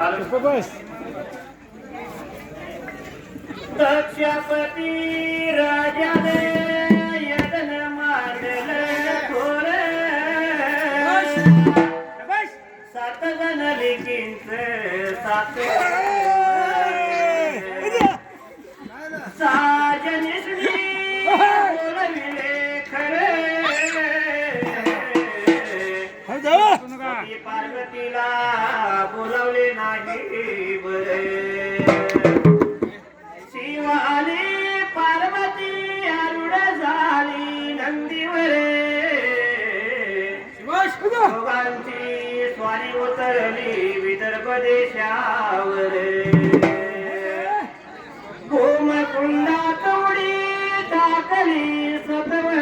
बस दक्षपती राजाने यदन मांडलं थोर सात जण लिखींच सात साजनिसनी बोलविले खरे. पार्वतीला दोघांची स्वारी उतरली विदर्भ देशावर. होमकुंडात उडी टाकली सतवर.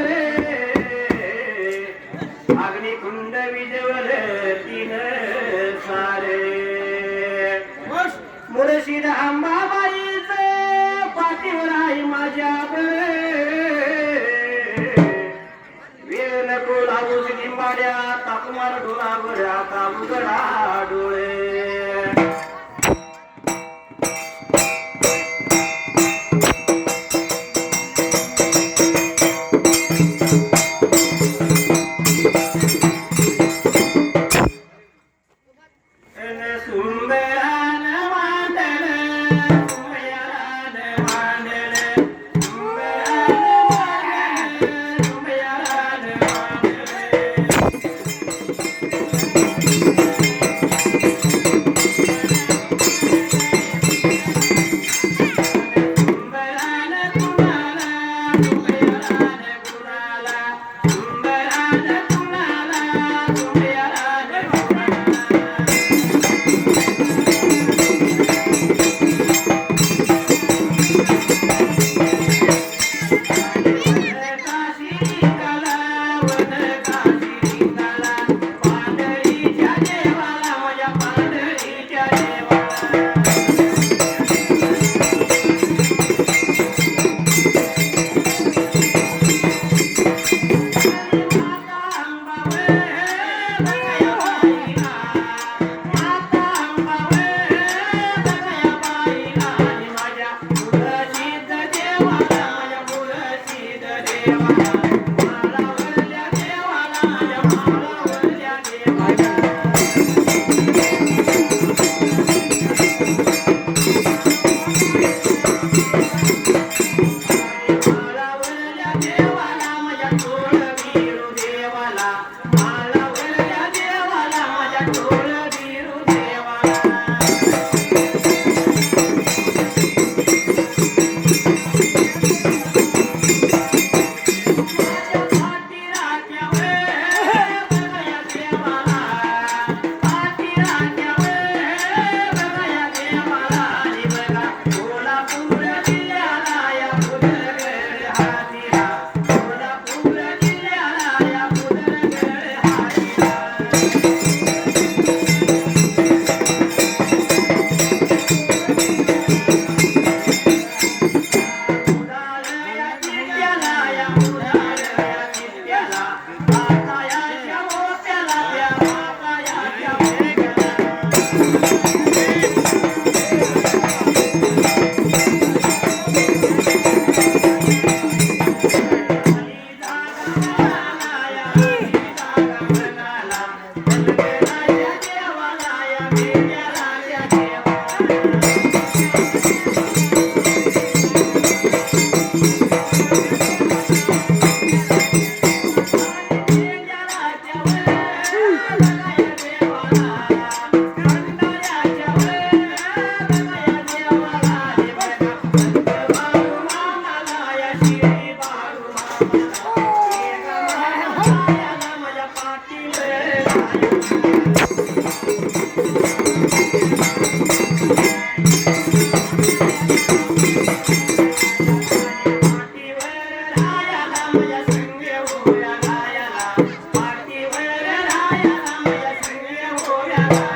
man. Thank you.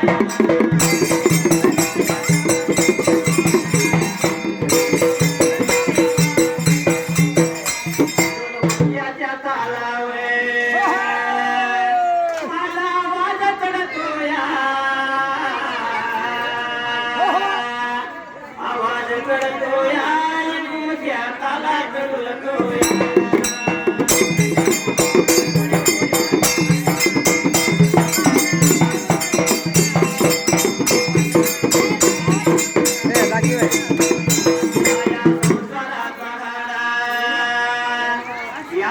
Bye.